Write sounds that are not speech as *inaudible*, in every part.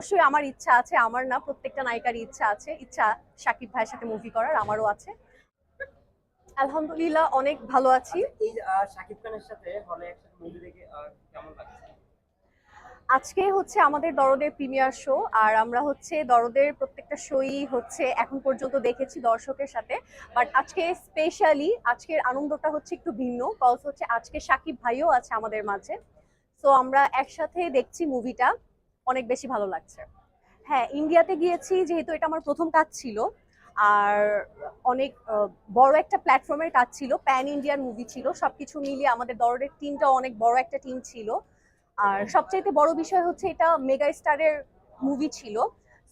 অবশ্যই আমার ইচ্ছা আছে আমার না প্রত্যেকটা নায়িকারই ইচ্ছা আছে। ইচ্ছা সাকিব ভাইয়ের সাথে মুভি করার আমারও আছে। আলহামদুলিল্লাহ অনেক ভালো আছি। এই আহ, খানের সাথে হলে একসাথে মুভি দেখে কেমন লাগছে? আজকে হচ্ছে আমাদের দরদের প্রিমিয়ার শো আর আমরা হচ্ছে দরদের প্রত্যেকটা শোই হচ্ছে এখন পর্যন্ত দেখেছি দর্শকের সাথে। বাট আজকে স্পেশালি আজকের আনন্দটা হচ্ছে একটু ভিন্ন কজ হচ্ছে আজকে সাকিব ভাইও আছে আমাদের মাঝে। সো আমরা একসাথে দেখছি মুভিটা অনেক বেশি ভালো লাগছে। হ্যাঁ ইন্ডিয়াতে গিয়েছি যেহেতু এটা আমার প্রথম কাজ ছিল। আর অনেক বড় একটা প্ল্যাটফর্মের কাজ ছিল প্যান ইন্ডিয়ান মুভি ছিল। সবকিছু মিলিয়ে আমাদের দরদের টিমটা অনেক বড় একটা টিম ছিল। আর সবচাইতে বড় বিষয় হচ্ছে এটা মেগা স্টারের মুভি ছিল।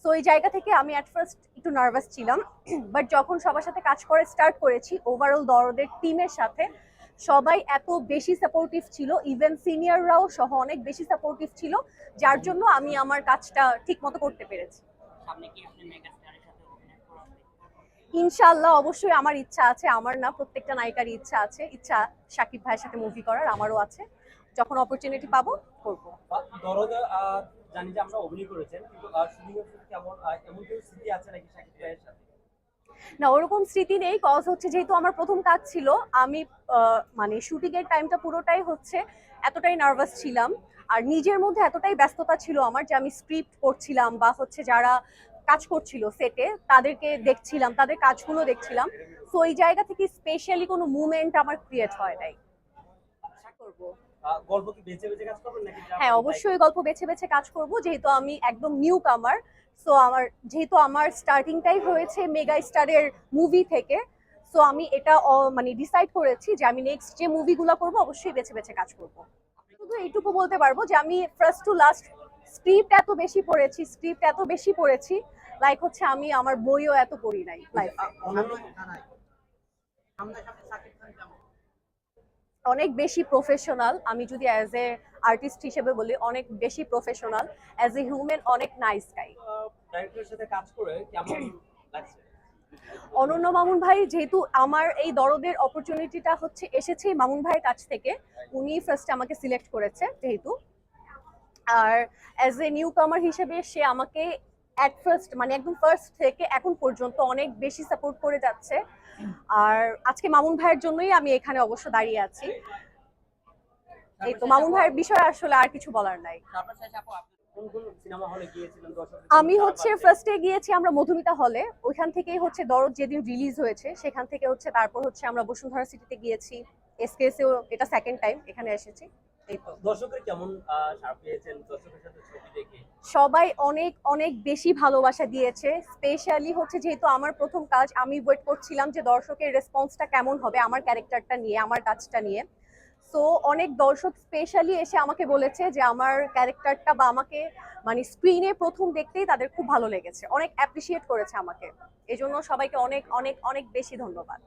সো এই জায়গা থেকে আমি অ্যাট ফার্স্ট একটু নার্ভাস ছিলাম। *clears throat* বাট যখন সবার সাথে কাজ করে স্টার্ট করেছি ওভারঅল দরদের টিমের সাথে সবাই এত বেশি সাপোর্টিভ ছিল ইভেন সিনিয়ররাও সহ অনেক বেশি সাপোর্টিভ ছিল যার জন্য আমি আমার কাজটা ঠিকমতো করতে পেরেছি। সামনে কি আপনি মেগা স্টারের সাথে অভিনয় করাবেন ইনশাল্লাহ অবশ্যই আমার ইচ্ছা আছে আমার না প্রত্যেকটা নায়িকারই ইচ্ছা আছে। ইচ্ছা সাকিব ভাইয়ের সাথে মুভি করার আমারও আছে। যখন অপরচুনিটি পাবো করব। দরদ জানি যে আমরা অভিনয় করেছেন কিন্তু শুটিং আহ, এমন কিছু স্মৃতি আছে নাকি না, ওরকম স্মৃতি নেই কজ হচ্ছে যেহেতু আমার প্রথম কাজ ছিল, আমি মানে শুটিং এর টাইমটা পুরোটাই হচ্ছে এতটাই নার্ভাস ছিলাম, আর নিজের মধ্যে এতটাই ব্যস্ততা ছিল আমার যে আমি স্ক্রিপ্ট পড়ছিলাম বা হচ্ছে যারা কাজ করছিল সেটে তাদেরকে দেখছিলাম, তাদের কাজগুলো দেখছিলাম তো ওই জায়গা থেকে স্পেশালি কোনো মুভমেন্ট আমার ক্রিয়েট হয় নাই। করব। গল্প কি বেঁচে বেঁচে কাজ করবেন নাকি হ্যাঁ অবশ্যই গল্প বেছে বেছে কাজ করব যেহেতু আমি একদম নিউ কামার সো আমার যেহেতু আমার স্টার্টিংটাই হয়েছে মেগা স্টারের মুভি থেকে সো আমি এটা মানে ডিসাইড করেছি যে আমি নেক্সট যে মুভিগুলো করব অবশ্যই বেছে বেছে কাজ করব। শুধু এইটুকু বলতে পারব যে আমি ফার্স্ট টু লাস্ট স্ক্রিপ্ট এত বেশি পড়েছি স্ক্রিপ্ট এত বেশি পড়েছি লাইক হচ্ছে আমি আমার বইও এত পড়ি নাই লাইফ আহ, অনন্য আমাদের সাথে শাকিব খান কেমন অনেক বেশি প্রফেশনাল আমি যদি অ্যাজ এ আর্টিস্ট হিসেবে বলি অনেক বেশি প্রফেশনাল অ্যাজ এ হিউম্যান অনেক নাইস *coughs* গাই অনন্য মামুন ভাই যেহেতু আমার এই দরদের অপরচুনিটিটা হচ্ছে এসেছে মামুন ভাইয়ের কাছ থেকে উনি ফার্স্ট আমাকে সিলেক্ট করেছে যেহেতু। আর অ্যাজ এ নিউ কামার হিসেবে সে আমাকে অ্যাট ফার্স্ট মানে একদম ফার্স্ট থেকে এখন পর্যন্ত অনেক বেশি সাপোর্ট করে যাচ্ছে। আর আজকে মামুন ভাইয়ের জন্যই আমি এখানে অবশ্য দাঁড়িয়ে আছি। এই তো মামুন ভাইয়ের বিষয়ে আসলে আর কিছু বলার নাই। আমি হচ্ছে ফার্স্টে গিয়েছি আমরা মধুমিতা হলে ওইখান থেকেই হচ্ছে দরদ যেদিন রিলিজ হয়েছে, সেখান থেকে হচ্ছে তারপর হচ্ছে আমরা বসুন্ধরা সিটিতে গিয়েছি। এসকেএসেও এটা সেকেন্ড টাইম এখানে এসেছি। সবাই অনেক অনেক বেশি ভালোবাসা দিয়েছে। স্পেশালি হচ্ছে যেহেতু আমার প্রথম কাজ, আমি ওয়েট করছিলাম যে দর্শকের রেসপন্সটা কেমন হবে আমার ক্যারেক্টারটা নিয়ে, আমার কাজটা নিয়ে। সো, অনেক দর্শক স্পেশালি এসে আমাকে বলেছে যে আমার ক্যারেক্টারটা বা আমাকে মানে স্ক্রিনে প্রথম দেখতেই তাদের খুব ভালো লেগেছে। অনেক অ্যাপ্রিসিয়েট করেছে আমাকে। এজন্য সবাইকে অনেক অনেক অনেক বেশি ধন্যবাদ।